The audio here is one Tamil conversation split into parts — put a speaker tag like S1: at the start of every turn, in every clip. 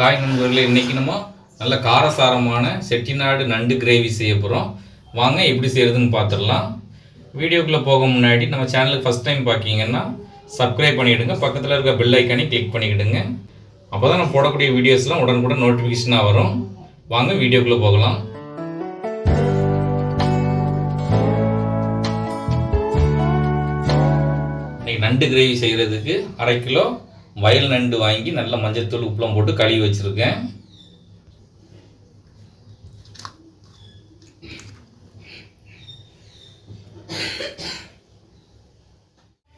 S1: ஹாய் நண்பர்களே இன்றைக்கி நம்ம நல்ல காரசாரமான செட்டிநாடு நண்டு கிரேவி செய்ய போகிறோம் வாங்க எப்படி செய்கிறதுன்னு பார்த்துடலாம் வீடியோக்குள்ளே போக முன்னாடி நம்ம சேனலுக்கு ஃபஸ்ட் டைம் பார்க்கிங்கன்னா சப்ஸ்கிரைப் பண்ணிவிடுங்க பக்கத்தில் இருக்க பெல் ஐக்கானே கிளிக் பண்ணிக்கிடுங்க. அப்போ தான் நம்ம போடக்கூடிய வீடியோஸ்லாம் உடனுக்குடன் நோட்டிஃபிகேஷனாக வரும். வாங்க வீடியோக்குள்ளே போகலாம். இன்றைக்கி நண்டு கிரேவி செய்கிறதுக்கு அரை கிலோ வயல் நண்டு வாங்கி நல்ல மஞ்சத்தூள் உப்புலாம் போட்டு கழுவி வச்சுருக்கேன்.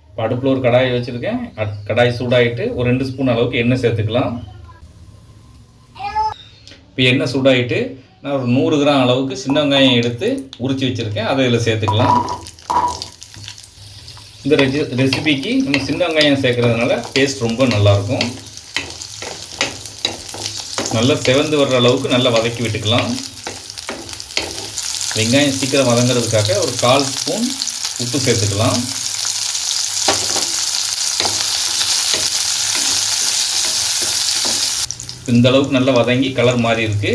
S1: இப்போ அடுப்பில் ஒரு கடாய் வச்சுருக்கேன். கடாய் சூடாகிட்டு ஒரு ரெண்டு ஸ்பூன் அளவுக்கு எண்ணெய் சேர்த்துக்கலாம். இப்போ எண்ணெய் சூடாகிட்டு நான் ஒரு நூறு கிராம் அளவுக்கு சின்ன வெங்காயம் எடுத்து உரித்து வச்சுருக்கேன். அதை இதில் சேர்த்துக்கலாம். இந்த ரெசி ரெசிபிக்கு நம்ம சின்ன வெங்காயம் சேர்க்கறதுனால டேஸ்ட் ரொம்ப நல்லாயிருக்கும் நல்லா செவந்து வர்ற அளவுக்கு நல்லா வதக்கி விட்டுக்கலாம். வெங்காயம் சீக்கிரம் வதங்கிறதுக்காக ஒரு கால் ஸ்பூன் உப்பு சேர்த்துக்கலாம். இந்த அளவுக்கு நல்லா வதங்கி கலர் மாறி இருக்கு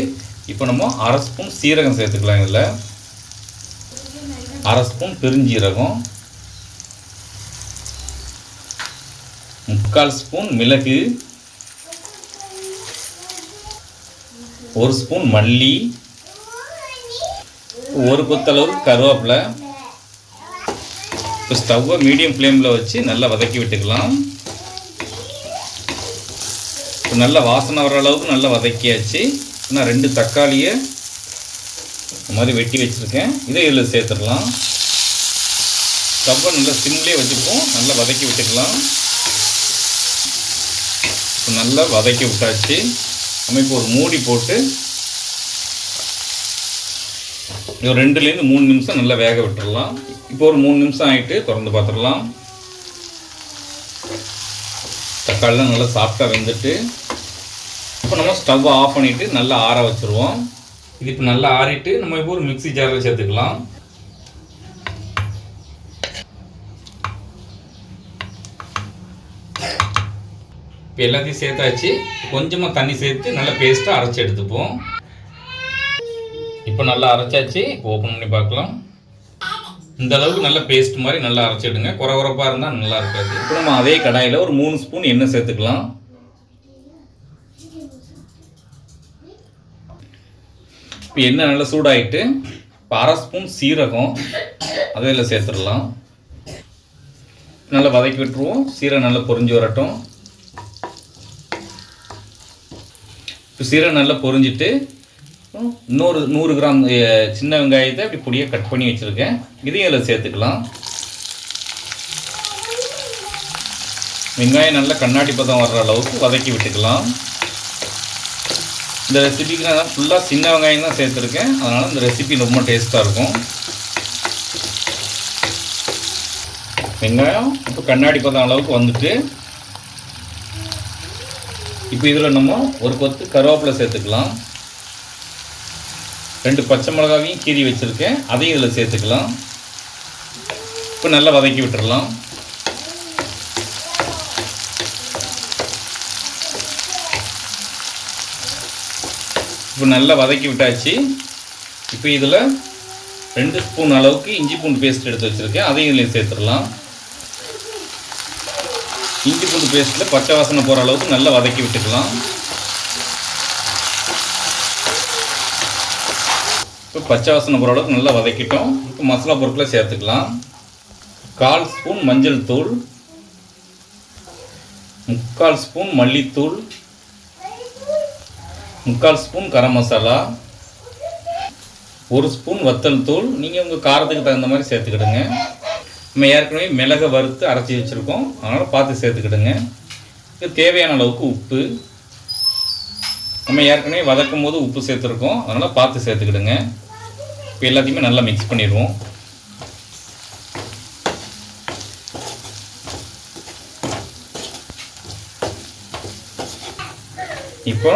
S1: இப்போ நம்ம அரை ஸ்பூன் சீரகம் சேர்த்துக்கலாம் இதில். அரை ஸ்பூன் பெருஞ்சீரகம். முக்கால் ஸ்பூன் மிளகு ஒரு ஸ்பூன் மல்லி ஒரு கொத்தளவு கருவேப்பிலை. இப்போ ஸ்டவ்வை மீடியம் ஃப்ளேமில் வச்சு நல்லா வதக்கி விட்டுக்கலாம். இப்போ நல்லா வாசனை வர அளவுக்கு நல்லா வதக்கியாச்சு. நான் ரெண்டு தக்காளியை இந்த மாதிரி வெட்டி வச்சுருக்கேன். இதை இதில் சேர்த்துடலாம். ஸ்டவ்வை நல்லா சிம்லேயே வச்சுப்போம். நல்லா வதக்கி விட்டுக்கலாம். இப்போ நல்லா வதக்கி விட்டாச்சு. நம்ம இப்போ ஒரு மூடி போட்டு ஒரு ரெண்டுலேருந்து மூணு நிமிஷம் நல்லா வேக விட்டுடலாம் இப்போ ஒரு மூணு நிமிஷம் ஆகிட்டு திறந்து பார்த்துடலாம் தக்காளிலாம் நல்லா சாஃப்டாக வெந்துட்டு இப்போ நம்ம ஸ்டவ்வை ஆஃப் பண்ணிவிட்டு நல்லா ஆற வச்சுருவோம். இது இப்போ நல்லா ஆறிட்டு நம்ம இப்போ ஒரு மிக்சி ஜாரில் சேர்த்துக்கலாம். இப்போ எல்லாத்தையும் சேர்த்தாச்சு. கொஞ்சமாக தண்ணி சேர்த்து நல்லா பேஸ்ட்டாக அரைச்சி எடுத்துப்போம். இப்போ நல்லா அரைச்சாச்சு. இப்போ ஓப்பன் பண்ணி பார்க்கலாம். இந்த அளவுக்கு நல்ல பேஸ்ட் மாதிரி நல்லா அரைச்சிடுங்க குறை குறைப்பாக இருந்தால் நல்லா இருக்காது. இப்போ நம்ம அதே கடாயில் ஒரு மூணு ஸ்பூன் எண்ணெய் சேர்த்துக்கலாம். இப்போ எண்ணெய் நல்லா சூடாயிட்டு இப்போ அரை ஸ்பூன் சீரகம் அதில் சேர்த்துடலாம். நல்லா வதக்கி விட்டுருவோம். சீரகம் நல்லா பொறிஞ்சு வரட்டும். இப்போ சீரை நல்லா பொரிஞ்சிட்டு இன்னொரு நூறு கிராம் சின்ன வெங்காயத்தை அப்படி பொடியாக கட் பண்ணி வச்சுருக்கேன். இதையும் அதில் சேர்த்துக்கலாம். வெங்காயம் நல்லா கண்ணாடி பதம் வர்ற அளவுக்கு வதக்கி விட்டுக்கலாம். இந்த ரெசிபிக்கு நான் ஃபுல்லாக சின்ன வெங்காயம் தான் சேர்த்துருக்கேன். அதனால் இந்த ரெசிபி ரொம்ப டேஸ்ட்டாக இருக்கும். வெங்காயம் இப்போ கண்ணாடி பதம் அளவுக்கு வந்துட்டு இப்போ இதில் நம்ம ஒரு கொத்து கருவேப்பிலை சேர்த்துக்கலாம். ரெண்டு பச்சை மிளகாவையும் கீறி வச்சுருக்கேன். அதையும் இதில் சேர்த்துக்கலாம். இப்போ நல்லா வதக்கி விட்டுடலாம் இப்போ நல்லா வதக்கி விட்டாச்சு. இப்போ இதில் ரெண்டு ஸ்பூன் அளவுக்கு இஞ்சி பூண்டு பேஸ்ட் எடுத்து வச்சுருக்கேன். அதையும் இதில் சேர்த்துடலாம். இஞ்சி பூண்டு பேஸ்ட்டில் பச்சை வாசனை போகிற அளவுக்கு நல்லா வதக்கி விட்டுக்கலாம். இப்போ பச்சை வாசனை போகிற அளவுக்கு நல்லா வதக்கிட்டோம். இப்போ மசாலா பொருட்களை சேர்த்துக்கலாம். கால் ஸ்பூன் மஞ்சள் தூள். முக்கால் ஸ்பூன் மல்லித்தூள். முக்கால் ஸ்பூன் கரம் மசாலா. ஒரு ஸ்பூன் வத்தல் தூள். நீங்கள் உங்கள் காரத்துக்கு தகுந்த மாதிரி சேர்த்துக்கிடுங்க. நம்ம ஏற்கனவே மிளகை வறுத்து அரைச்சி வச்சுருக்கோம். அதனால் பார்த்து சேர்த்துக்கிடுங்க. இது தேவையான அளவுக்கு உப்பு. நம்ம ஏற்கனவே வதக்கும் போது உப்பு சேர்த்துருக்கோம். அதனால் பார்த்து சேர்த்துக்கிடுங்க. இப்போ எல்லாத்தையுமே நல்லா மிக்ஸ் பண்ணிடுவோம். இப்போ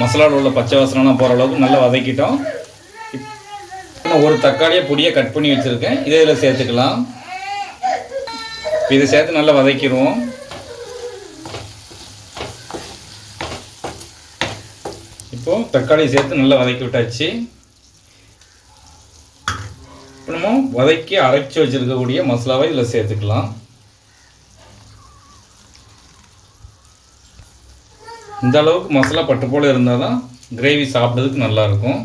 S1: மசாலாவில் உள்ள பச்சை வாசனைலாம் போகிற அளவுக்கு நல்லா வதக்கிட்டோம். இப் ஒரு தக்காளியை பொடியாக கட் பண்ணி வச்சுருக்கேன். இதை இதில் சேர்த்துக்கலாம். இதை சேர்த்து நல்லா வதக்கிடுவோம். இப்போது தக்காளி சேர்த்து நல்லா வதக்கி விட்டாச்சு. இப்போ நம்ம வதக்கி அரைச்சி வச்சுருக்கக்கூடிய மசாலாவை இதில் சேர்த்துக்கலாம். இந்த அளவுக்கு மசாலா பட்டு போல் இருந்தால் தான் கிரேவி சாப்பிட்றதுக்கு நல்லாயிருக்கும்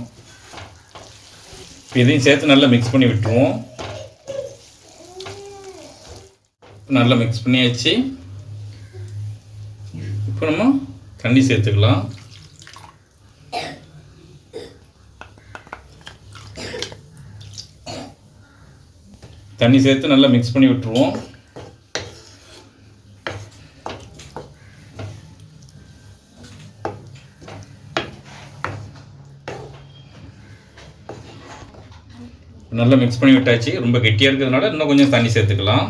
S1: இதையும் சேர்த்து நல்லா மிக்ஸ் பண்ணி விட்டுருவோம். நல்லா மிக்ஸ் பண்ணியாச்சு. இப்போ நம்ம தண்ணி சேர்த்துக்கலாம். தண்ணி சேர்த்து நல்லா மிக்ஸ் பண்ணி விட்டுருவோம். நல்லா மிக்ஸ் பண்ணி விட்டாச்சு. ரொம்ப கெட்டியாக இருக்கிறதுனால இன்னும் கொஞ்சம் தண்ணி சேர்த்துக்கலாம்.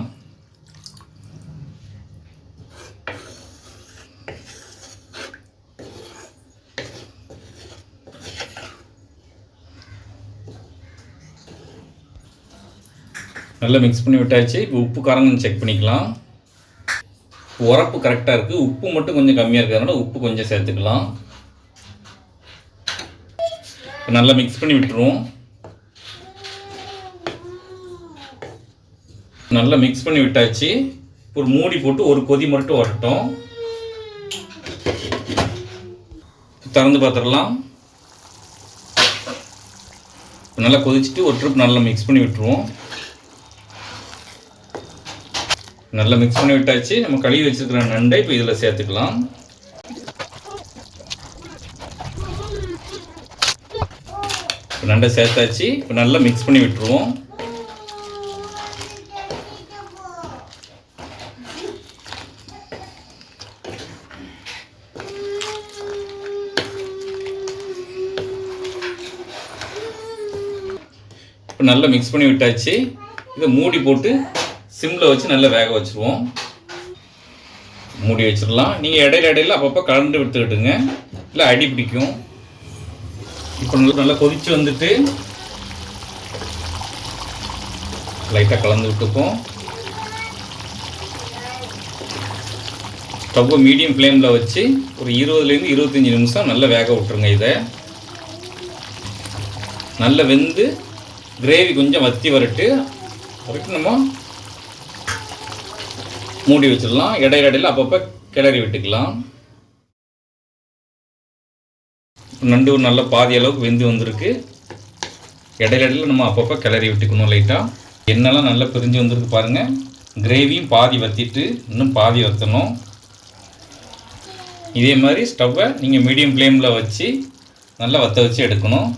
S1: நல்லா மிக்ஸ் பண்ணி விட்டாச்சு. இப்போ உப்பு காரம் செக் பண்ணிக்கலாம். உரப்பு கரெக்டாக இருக்குது உப்பு மட்டும் கொஞ்சம் கம்மியாக இருக்கிறதுனால உப்பு கொஞ்சம் சேர்த்துக்கலாம். நல்லா மிக்ஸ் பண்ணி விட்டுருவோம். நல்லா மிக்ஸ் பண்ணி விட்டாச்சு. ஒரு மூடி போட்டு ஒரு கொதி மட்டும் வரட்டும். திறந்து பார்த்துடலாம். நல்லா கொதிச்சுட்டு ஒரு ட்ரிப் நல்லா மிக்ஸ் பண்ணி விட்டுருவோம். நல்லா மிக்ஸ் பண்ணி விட்டாச்சு. நம்ம கழுவி வச்சுருக்கிற நண்டை இப்போ இதில் சேர்த்துக்கலாம். நண்டை சேர்த்தாச்சு. இப்போ நல்லா மிக்ஸ் பண்ணி விட்டுருவோம். இப்போ நல்லா மிக்ஸ் பண்ணி விட்டாச்சு. இதை மூடி போட்டு சிம்மில் வச்சு நல்லா வேக வச்சுருவோம். மூடி வச்சிடலாம் நீங்கள் இடையில இடையில அப்பப்போ கலந்து விட்டுக்கிட்டுங்க. இல்லை அடி பிடிக்கும். இப்போ நல்லா நல்லா கொதித்து வந்துட்டு லைட்டாக கலந்து விட்டுப்போம். ஸ்டவ்வை மீடியம் ஃப்ளேமில் வச்சு ஒரு இருபதுலேருந்து இருபத்தஞ்சி நிமிஷம் நல்லா வேக விட்டுருங்க இதை. நல்லா வெந்து கிரேவி கொஞ்சம் வத்தி வரட்டு. வரைக்கும் நம்ம மூடி வச்சிடலாம். இடையிடையில் அப்பப்போ கிளறி விட்டுக்கலாம். நண்டு ஒரு நல்ல பாதி அளவுக்கு வெந்து வந்திருக்கு. இடையிடையில் நம்ம அப்பப்போ கிளறி விட்டுக்கணும் லைட்டாக எண்ணெய்லாம் நல்லா பிரிஞ்சு வந்திருக்கு பாருங்கள் கிரேவியும் பாதி வத்திட்டு இன்னும் பாதி வற்றணும் இதே மாதிரி ஸ்டவ்வை நீங்கள் மீடியம் ஃப்ளேமில் வச்சு நல்லா வற்ற வச்சு எடுக்கணும்.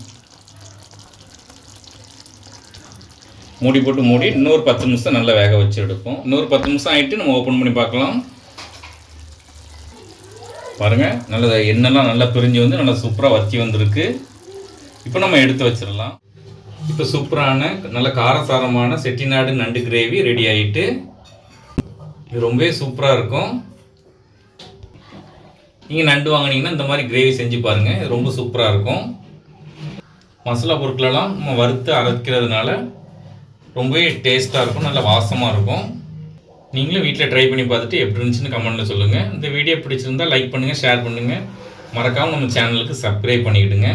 S1: மூடி போட்டு மூடி இன்னொரு பத்து நிமிஷம் நல்லா வேக வச்சு எடுப்போம். இன்னொரு பத்து நிமிஷம் ஆகிட்டு நம்ம ஓப்பன் பண்ணி பார்க்கலாம். பாருங்கள் நல்ல எண்ணெய்லாம் நல்லா பிரிஞ்சு வந்து நல்லா சூப்பராக வத்தி வந்திருக்கு. இப்போ நம்ம எடுத்து வச்சிடலாம். இப்போ சூப்பரான நல்ல காரசாரமான செட்டிநாடு நண்டு கிரேவி ரெடி ஆகிட்டு இது ரொம்பவே சூப்பராக இருக்கும். நீங்கள் நண்டு வாங்கினீங்கன்னா இந்த மாதிரி கிரேவி செஞ்சு பாருங்கள் இது ரொம்ப சூப்பராக இருக்கும். மசாலா பொருட்களெல்லாம் நம்ம வறுத்து அரைக்கிறதுனால ரொம்பவே டேஸ்ட்டாக இருக்கும் நல்ல வாசமாக இருக்கும். நீங்களும் வீட்டில் ட்ரை பண்ணி பார்த்துட்டு எப்படி இருந்துச்சுன்னு கமெண்ட்டில் சொல்லுங்கள் இந்த வீடியோ பிடிச்சிருந்தால் லைக் பண்ணுங்கள் ஷேர் பண்ணுங்கள் மறக்காமல் நம்ம சேனலுக்கு சப்ஸ்கிரைப் பண்ணிக்கிடுங்க.